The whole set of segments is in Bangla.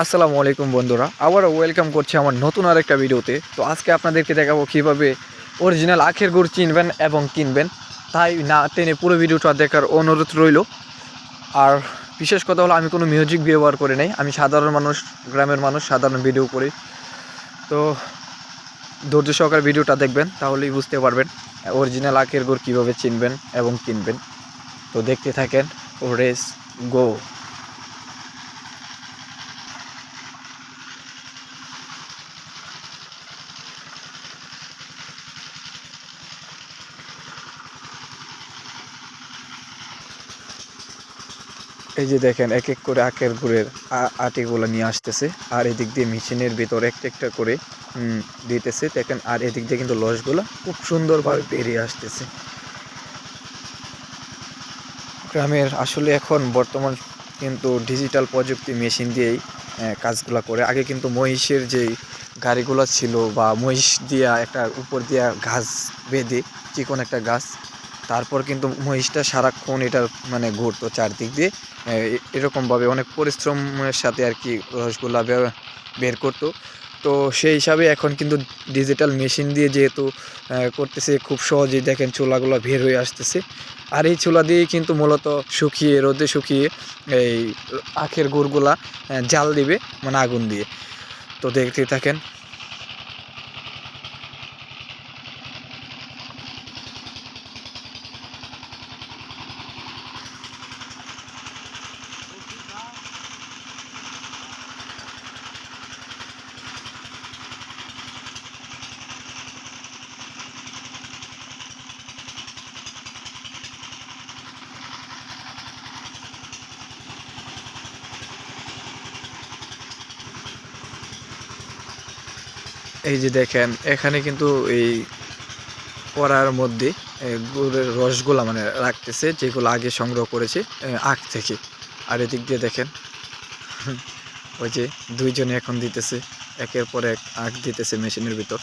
আসসালামু আলাইকুম বন্ধুরা, আবারও ওয়েলকাম করছি আমার নতুন আরেকটা ভিডিওতে। তো আজকে আপনাদেরকে দেখাবো কীভাবে অরিজিনাল আখের গুড় চিনবেন এবং কিনবেন। তাই না টেনে পুরো ভিডিওটা দেখার অনুরোধ রইল। আর বিশেষ কথা হলো, আমি কোনো মিউজিক ব্যবহার করি নাই। আমি সাধারণ মানুষ, গ্রামের মানুষ, সাধারণ ভিডিও করি। তো ধৈর্য সহকারে ভিডিওটা দেখবেন, তাহলেই বুঝতে পারবেন অরিজিনাল আখের গুড় কীভাবে চিনবেন এবং কিনবেন। তো দেখতে থাকেন ও রেস গো এই যে দেখেন এক এক করে আখের গুড়ের আটিগুলো নিয়ে আসতেছে। আর এদিক দিয়ে মেশিনের ভিতর একটা একটা করে দিতেছে। দেখেন, আর এদিক দিয়ে কিন্তু লসগুলো খুব সুন্দরভাবে বেরিয়ে আসতেছে। গ্রামের আসলে এখন বর্তমান কিন্তু ডিজিটাল প্রযুক্তি মেশিন দিয়েই কাজগুলো করে। আগে কিন্তু মহিষের যেই গাড়িগুলো ছিল বা মহিষ দিয়া একটা উপর দিয়া ঘাস বেঁধে চিকন একটা গাছ তারপর কিন্তু মহিষটা সারাক্ষণ এটার মানে ঘুরতো চারদিক দিয়ে। এরকমভাবে অনেক পরিশ্রমের সাথে আর কি রসগোল্লা বের করতো। তো সেই হিসাবে এখন কিন্তু ডিজিটাল মেশিন দিয়ে যেহেতু করতেছে, খুব সহজেই দেখেন চুলাগুলো বের হয়ে আসতেছে। আর এই চুলা দিয়েই কিন্তু মূলত শুকিয়ে, রোদে শুকিয়ে এই আখের গুড়গুলা জাল দিবে মানে আগুন দিয়ে। তো দেখতে থাকেন এই যে দেখেন, এখানে কিন্তু এই পড়ার মধ্যে গুড়ের রসগোলা মানে রাখতেছে, যেগুলো আগে সংগ্রহ করেছে আখ থেকে। আর এদিক দিয়ে দেখেন, ওই যে দুইজনে এখন দিতেছে, একের পর এক আখ দিতেছে মেশিনের ভিতর।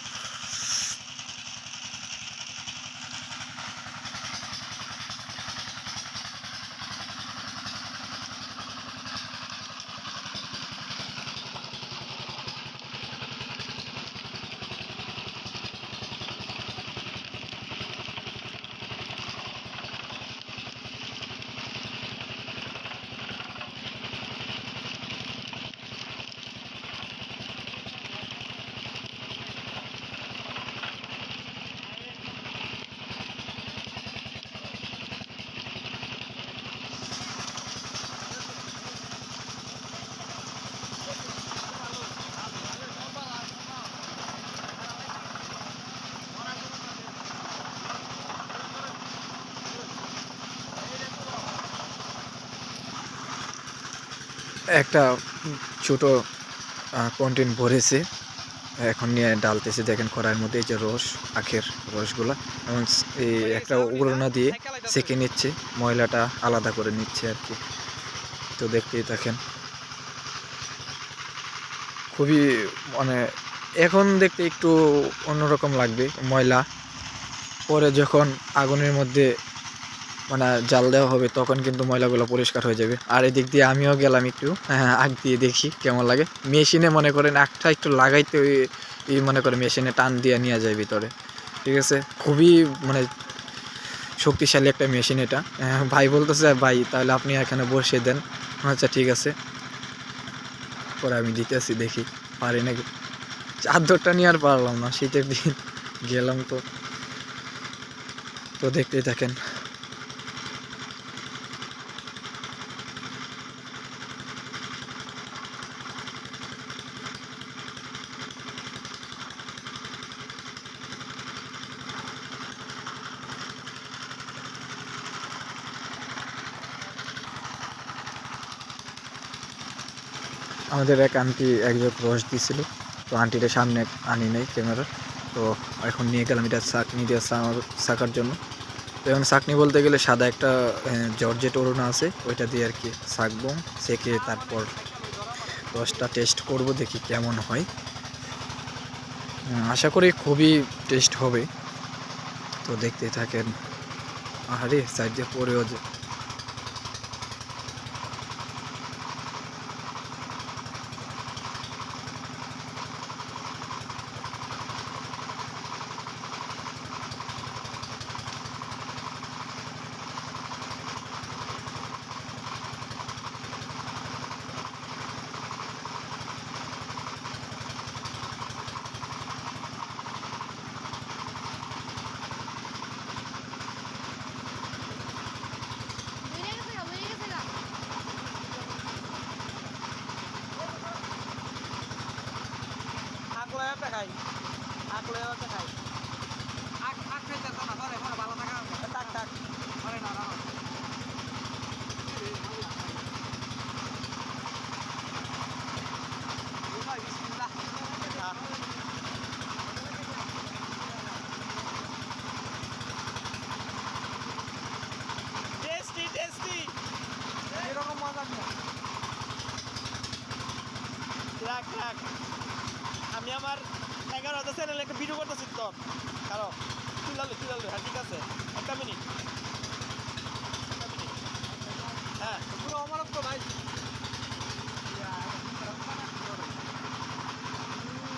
একটা ছোট কন্টেন্ট ভরেছে। এখন নিয়ে ডালতেছে, দেখেন কড়াইয়ের মধ্যে এই যে রস, আখের রসগুলা, এবং এই একটা উড়না দিয়ে সেকে নিচ্ছে, ময়লাটা আলাদা করে নিচ্ছে আর কি। তো দেখতেই থাকেন। খুবই মানে এখন দেখতে একটু অন্যরকম লাগবে ময়লা। পরে যখন আগুনের মধ্যে মানে জাল দেওয়া হবে তখন কিন্তু ময়লাগুলো পরিষ্কার হয়ে যাবে। আর এদিক দিয়ে আমিও গেলাম একটু হ্যাঁ, আগ দিয়ে দেখি কেমন লাগে। মেশিনে মনে করেন আগটা একটু লাগাইতে ওই- মনে করে মেশিনে টান দিয়ে নিয়ে যায় ভিতরে। ঠিক আছে? খুবই মানে শক্তিশালী একটা মেশিন এটা। হ্যাঁ, ভাই বলতেছে ভাই তাহলে আপনি এখানে বসে দেন। আচ্ছা ঠিক আছে। পরে আমি দিতেছি দেখি পারি নাকি। চাদরটা নিয়ে আর পারলাম না শীতের দিন গেলাম তো। তো দেখতেই থাকেন। আমাদের এক আন্টি একজন রস দিছিল তো আন্টিটা সামনে আনি নাই ক্যামেরা তো এখন নিয়ে গেলাম এটা চাকনি দিয়ে শাকার জন্য। তো এখন চাকনি বলতে গেলে সাদা একটা আহ, জর্জেট ওড়না আছে ওইটা দিয়ে আর কি শাকবো সেকে তারপর রসটা টেস্ট করব দেখি কেমন হয়। আশা করি খুবই টেস্ট হবে। তো দেখতে থাকেন। আরে সাইড দিয়ে পড়েও যে খাই আখ লয়ে ওটা খাই আখ আখ খাইতে তো না ধরে ধরে ভালো থাকা টাক টাক ধরে না না টেস্টি টেস্টি এরকম মজা না রাখ রাখ আমি আমার এগারো হাজার চ্যানেলে একটা ভিডিও করতেছি তো। কারও তুলালে তুলালে হ্যাঁ ঠিক আছে। একটা মিনিট হ্যাঁ পুরো আমার তো ভাই।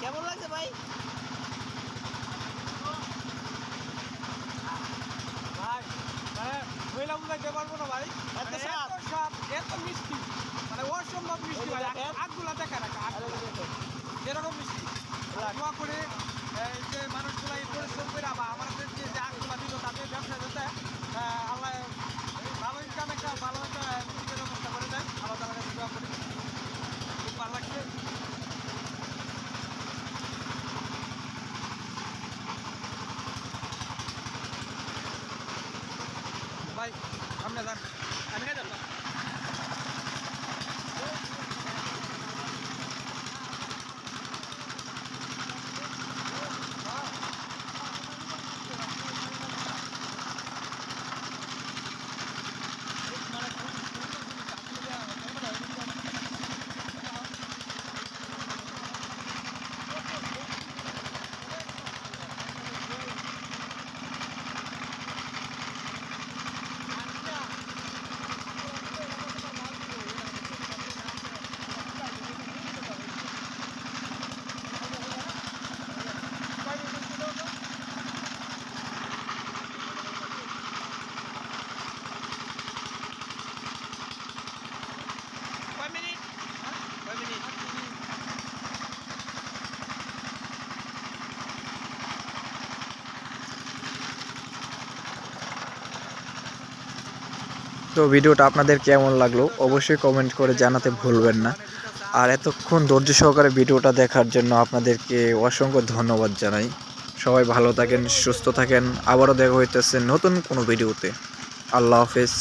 কেমন লাগছে ভাই? ভাই মানে মহিলা বুঝাইতে পারব না ভাই। এত মানে স্বাদ। এত মিষ্টি। মানে অসম্ভব মিষ্টি ভাই। আগগুলা দেখা রাখা এরকম মিষ্টি। দোয়া করে যে মানুষগুলো এই পরিশ্রম করে আমাদের যে যে আগগুলা দিল তাদের ব্যবসা যাতে আহ, আল্লাহ ভালো ইনকাম একটা ভালো একটা নিজের ব্যবস্থা করে দেয় আল্লাহ তালার কাছে দোয়া করি খুব ভালো লাগছে ভাই সামনে যান আমি খাই যাব কয় মিনিট কয় মিনিট তো ভিডিওটা আপনাদের কেমন লাগল অবশ্যই কমেন্ট করে জানাতে ভুলবেন না। আর এতক্ষণ ধৈর্য সহকারে ভিডিওটা দেখার জন্য আপনাদেরকে অসংখ্য ধন্যবাদ জানাই। সবাই ভালো থাকেন, সুস্থ থাকেন, আবারও দেখা হইতেছে নতুন কোনো ভিডিওতে। আল্লাহ হাফেজ।